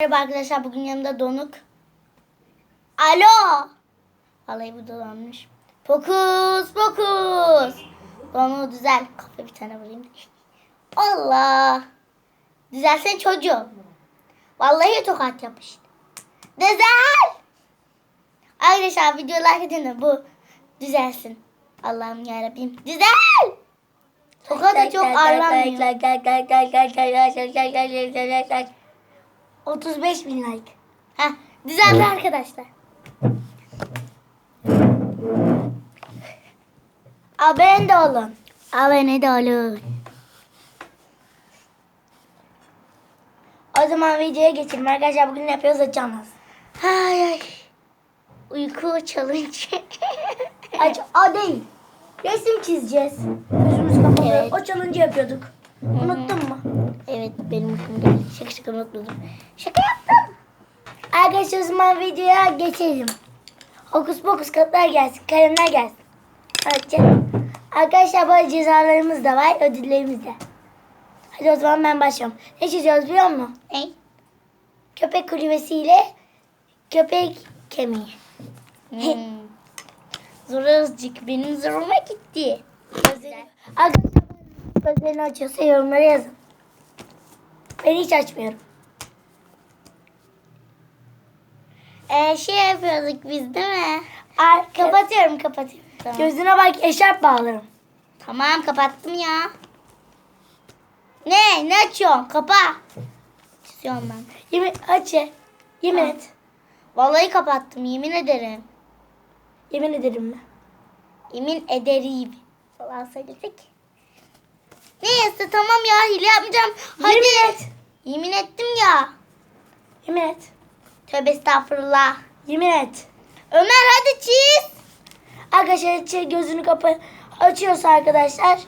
Merhaba arkadaşlar bugün yanımda Donuk. Alo. Vallahi bu dolanmış. Fokus fokus. Donuk düzel. Kafa bir tane vurayım. Allah. Düzelsen çocuğum. Vallahi tokat yapıştı. Düzel. Arkadaşlar video like edin de bu düzelsin. Allah'ım yarabbim. Düzel. Tokat da çok ağırlanmıyor. 35 bin like. Heh, düzeldi arkadaşlar. Abone de olun. Abone de olun. O zaman videoya geçelim arkadaşlar. Bugün ne yapıyoruz açacağız. Ay ay. Uyku challenge. Aç, a değil. Resim çizeceğiz. Gözümüz kapalı. Evet. O challenge yapıyorduk. Unuttun mu? evet benim geldi. Şaka şaka unutmadım. Şaka yaptım. Arkadaşlar o zaman videoya geçelim. Hokus pokus katlar gelsin. Kalemler gelsin. Hadi. Arkadaşlar böyle cezalarımız da var. Ödüllerimiz de. Hadi o zaman ben başlıyorum. Ne çiziyoruz biliyor musun? Ne? Köpek kulübesiyle köpek kemiği. Hmm. Zor azıcık. Benim zoruma gitti. Gözleri. Arkadaşlar gözlerini açıyorsa yorumlara yazın. Ben hiç açmıyorum. Ee, şey yapıyorduk biz değil mi? Ar Kapatıyorum kapatıyorum. Tamam. Gözüne bak eşarp bağlarım. Tamam kapattım ya. Ne? Ne açıyorsun? Kapa. Çiziyorum ben. Yemin aç ye. Yemin Ha. et. Vallahi kapattım yemin ederim. Yemin ederim mi? Yemin ederim. Falan söylesek. Neyse tamam ya hile yapmayacağım. Hadi. Yemin et. Yemin ettim ya. Yemin et. Tövbe estağfurullah. Yemin et. Ömer hadi çiz. Arkadaşlar gözünü kapı açıyorsa arkadaşlar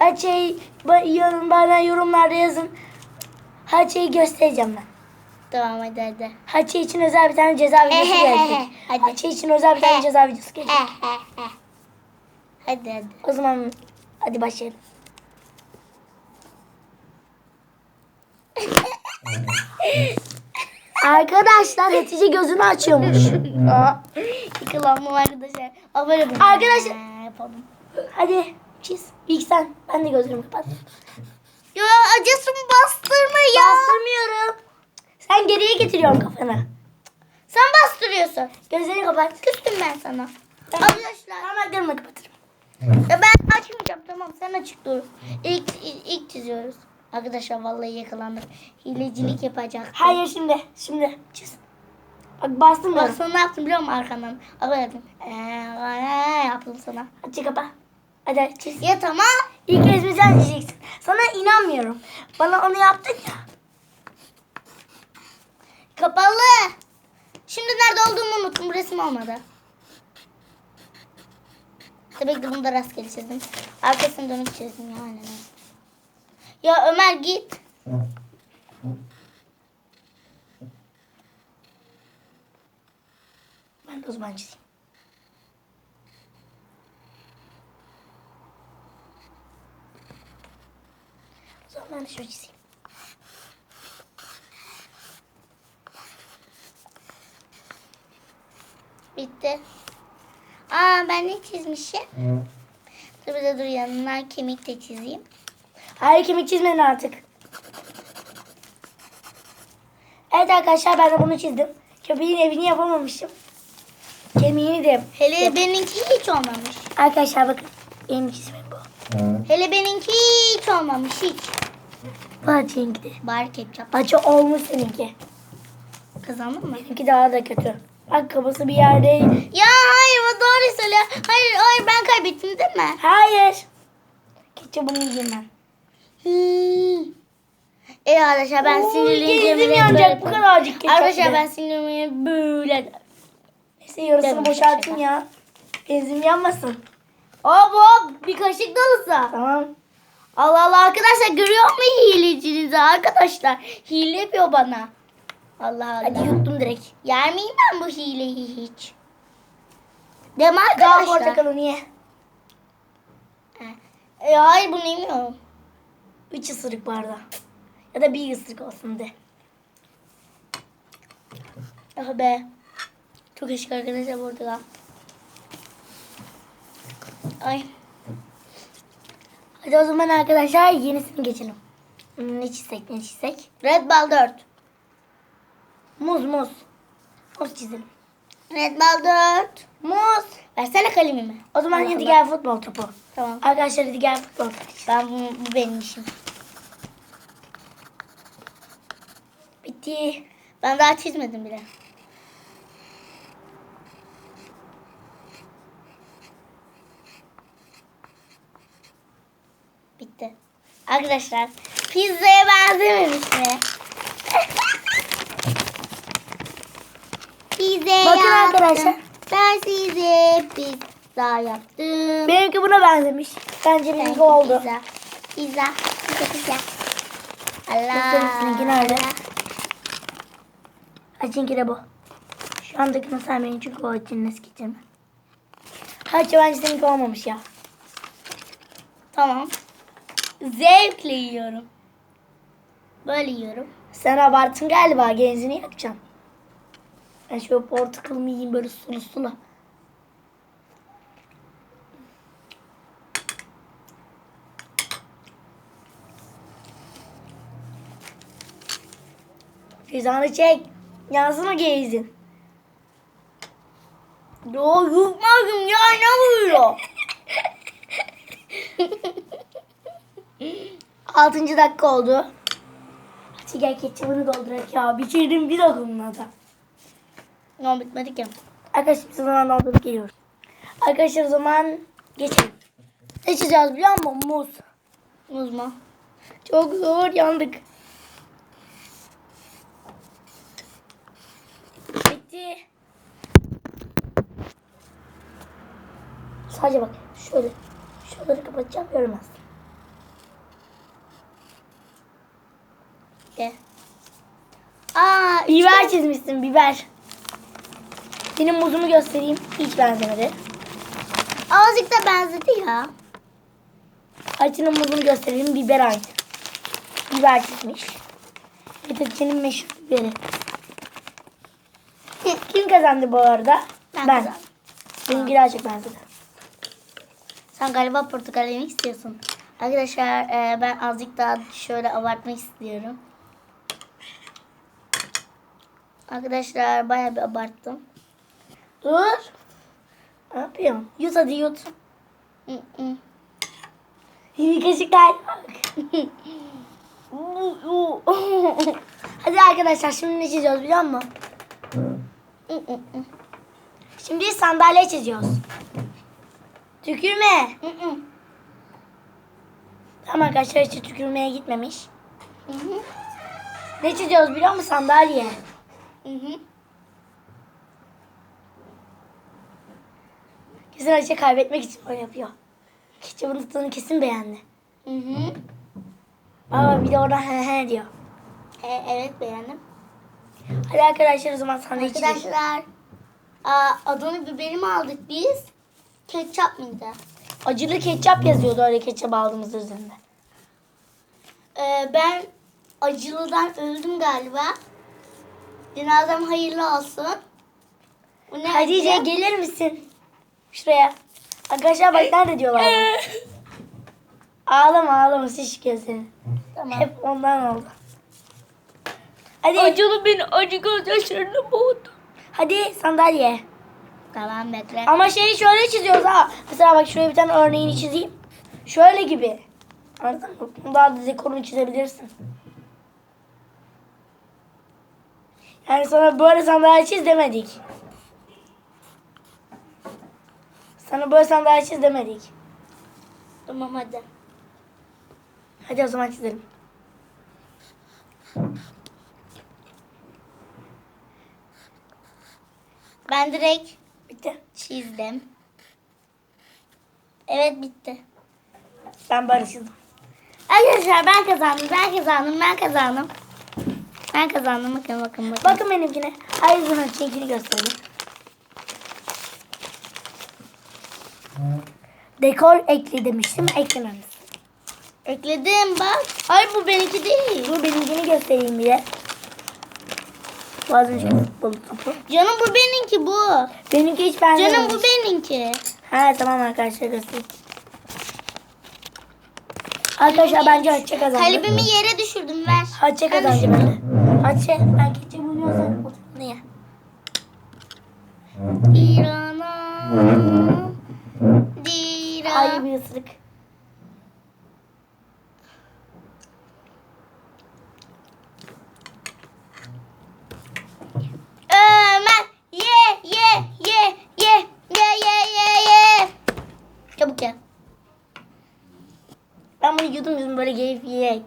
Açı'yı ba- yorum, bana yorumlarda yazın. Haçe'yi göstereceğim ben. Tamam hadi hadi. Haçe için özel bir tane ceza videosu gelecek. Hadi. Haçe için özel bir tane ceza videosu gelecek. Hadi hadi. O zaman hadi başlayalım. Arkadaşlar Hatice gözünü açıyormuş. Yıkılanma arkadaşlar. Abone olun. Arkadaşlar- Ha, Yapalım. Hadi çiz. İlk sen. Ben de gözlerimi kapat. Ya acısını bastırma ya. Bastırmıyorum. Sen geriye getiriyorsun kafanı. Sen bastırıyorsun. Gözlerini kapat. Küstüm ben sana. Ben- Arkadaşlar. Parmaklarımla kapatırım. Ya ben açmayacağım tamam sen açık dur. İlk, ilk, ilk çiziyoruz. Arkadaşlar vallahi yakalandık. Hilecilik yapacak. Hayır şimdi. Şimdi çiz. Bak bastım Bak ben. sana ne yaptım biliyor musun arkandan? Abi yaptım. Ee, yaptım sana. Hadi kapa. Hadi çiz. Ya tamam. İlk resmi sen çizeceksin. Sana inanmıyorum. Bana onu yaptın ya. Kapalı. Şimdi nerede olduğumu unuttum. Resim olmadı. Tabii ki bunu da rastgele çizdim. Arkasını dönüp çizdim ya aynen. öyle. Ya Ömer git. Ben de o zaman çizeyim. O zaman ben de şöyle çizeyim. Bitti. Aa ben ne çizmişim? Dur bir de dur yanına kemik de çizeyim. Hayır kemik çizmeyin artık. Evet arkadaşlar ben de bunu çizdim. Köpeğin evini yapamamışım. Kemiğini de Hele yap- benimki hiç olmamış. Arkadaşlar bakın benim çizimim bu. Hele benimki hiç olmamış hiç. Bu Hatice'ninki de. Bari ketçap. Acı olmuş seninki. Kazandın mı? Benimki daha da kötü. Bak kafası bir yerde. Ya hayır o doğru söyle. Hayır hayır ben kaybettim değil mi? Hayır. Keçi bunu yiyeyim ben. Hmm. E arkadaşlar ben sinirliyim. gezdim yanacak bu kadarcık ketçap. Arkadaşlar ben sinirliyim böyle. Neyse yarısını Dedim, boşaltın ya. Benzin yanmasın. Hop hop bir kaşık dolusu. Tamam. Allah Allah arkadaşlar görüyor mu hilecinizi arkadaşlar? Hile yapıyor bana. Allah Allah. Hadi yuttum direkt. Yer miyim ben bu hileyi hiç? Deme Daha arkadaşlar. portakalı niye? E, hayır bunu yemiyorum. Üç ısırık barda. Ya da bir ısırık olsun de. Ah be. Çok eşik arkadaşlar portakal. Ay. Hadi o zaman arkadaşlar yenisini geçelim. Hmm, Ne çizsek ne çizsek? Red Ball 4. Muz muz. Muz çizelim. Red Ball 4. Muz. Versene kalemimi. O zaman Allah hadi Allah. gel futbol topu. Tamam. Arkadaşlar hadi gel futbol topu. Ben bu, bu benim işim. Bitti. Ben daha çizmedim bile. Bitti. Arkadaşlar pizzaya benzememiş mi? Pizza Bakın yaptım. arkadaşlar. Ben size pizza yaptım. Benimki buna benzemiş. Bence benimki oldu. Pizza. Pizza. Pizza pizza. Allah. Seninki nerede? Hacınki de bu. Şu andakini saymayın çünkü o Hacı'nın eski mi? Hacı bence seninki olmamış ya. Tamam. Zevkle yiyorum. Böyle yiyorum. Sen abarttın galiba genzini yakacaksın. Ben şöyle portakalımı yiyeyim böyle sulu sulu. Cezanı çek. Yansın o gezin. Yo yutmadım ya ne vuruyor? Altıncı dakika oldu. Hadi gel ketçabını doldurak ya. Bitirdim bir dokunmadı. da. Ne bitmedi ki. Arkadaşlar biz o zaman doldurup geliyoruz. Arkadaşlar o zaman geçelim. Ne çizeceğiz biliyor musun? Muz. Muz mu? Çok zor yandık. Bitti. Sadece bak şöyle. Şuraları kapatacağım görmez. De. Aa Biber çizmişsin biber. Benim muzumu göstereyim. Hiç benzemedi. azıcık da benzedi ya. Ayça'nın muzunu göstereyim. Biber aynı. Biber çizmiş. Getirçinin meşhur biberi. Kim kazandı bu arada? Ben kazandım. Benimki daha çok benzedi. Sen galiba portakal yemek istiyorsun. Arkadaşlar e, ben azıcık daha şöyle abartmak istiyorum. Arkadaşlar bayağı bir abarttım. Dur. Ne yapıyorsun? Yut hadi yut. Bir kaşık. Hadi arkadaşlar şimdi ne çiziyoruz biliyor musun? Şimdi sandalye çiziyoruz. Tükürme. Tamam arkadaşlar hiç tükürmeye gitmemiş. Ne çiziyoruz biliyor musun? Sandalye. Kesin Ayşe kaybetmek için böyle yapıyor. Ketçapın ıslığını kesin beğendi. Hı hı. Aa bir de oradan he he diyor. E, evet beğendim. Hadi arkadaşlar o zaman çizelim. Arkadaşlar aa, biberi mi aldık biz? Ketçap mıydı? Acılı ketçap yazıyordu öyle ketçap aldığımız üzerinde. Ee, ben acılıdan öldüm galiba. Cenazem hayırlı olsun. Bu ne Hatice acı? gelir misin? Şuraya. Arkadaşlar bak nerede diyorlar. bunu. ağlama ağlama şiş gözlerin. Tamam. Hep ondan oldu. Hadi. Acılı beni acı gözyaşlarına boğdu. Hadi sandalye. Tamam bekle. Ama şeyi şöyle çiziyoruz ha. Mesela bak şuraya bir tane örneğini çizeyim. Şöyle gibi. Anladın mı? Bunu Daha da dekorunu çizebilirsin. Yani sana böyle sandalye çiz demedik. Sana böyle sandalye çiz demedik. Tamam hadi. Hadi o zaman çizelim. Ben direkt Bitti. çizdim. Evet bitti. Ben çizdim. Arkadaşlar ben kazandım, ben kazandım, ben kazandım. Ben kazandım. Bakın bakın bakın. Bakın benimkine. Hayır bunu çekini gösterelim. Dekor ekle demiştim. Eklememiş. Ekledim bak. Hayır bu benimki değil. Dur benimkini göstereyim bir de. Futbol topu. Canım bu benimki bu. Benimki hiç benzememiş. Canım bu benimki. Ha tamam arkadaşlar göstereyim. Arkadaşlar bence Hatice kazandı. Kalbimi yere düşürdüm ver. Hatice kazandı bence. Hatice ben ketçap buluyorsam oturun ya. İrana. Dira. Ay bir ısırık. Böyle keyif yiyek.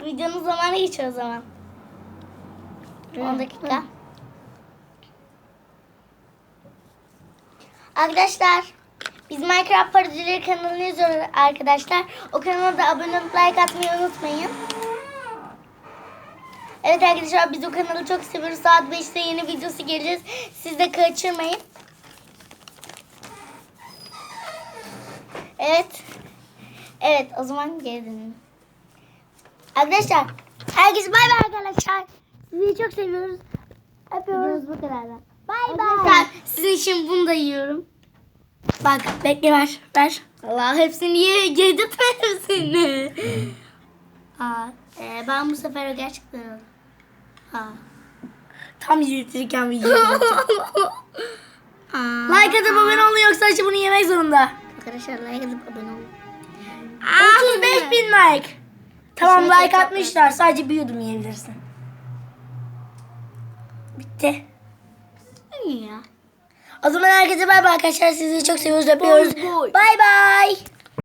Videonun zamanı geçiyor o zaman. 10 dakika. Arkadaşlar biz Minecraft Parodileri kanalını yazıyoruz arkadaşlar. O kanala da abone olup like atmayı unutmayın. Evet arkadaşlar biz o kanalı çok seviyoruz. Saat 5'te yeni videosu geleceğiz. Siz de kaçırmayın. Evet. Evet o zaman geri dönün. Arkadaşlar herkese bay bay arkadaşlar. Sizi çok seviyoruz. Öpüyoruz bu kadar. Bay bay. Sizin için bunu da yiyorum. Bak bekle ver ver. Allah hepsini ye, yedirtme hepsini. Aa, e, ben bu sefer o gerçekten. Ha. Tam yapacağım. Aa. like atıp abone olun yoksa Hatice bunu yemek zorunda. Arkadaşlar like atıp abone olun. 35 bin like. Tamam Şunu like atmışlar. Sadece bir yudum yiyebilirsin. Bitti. İyi ya. O zaman herkese bay bay arkadaşlar. Sizi çok seviyoruz. Öpüyoruz. Bay bay.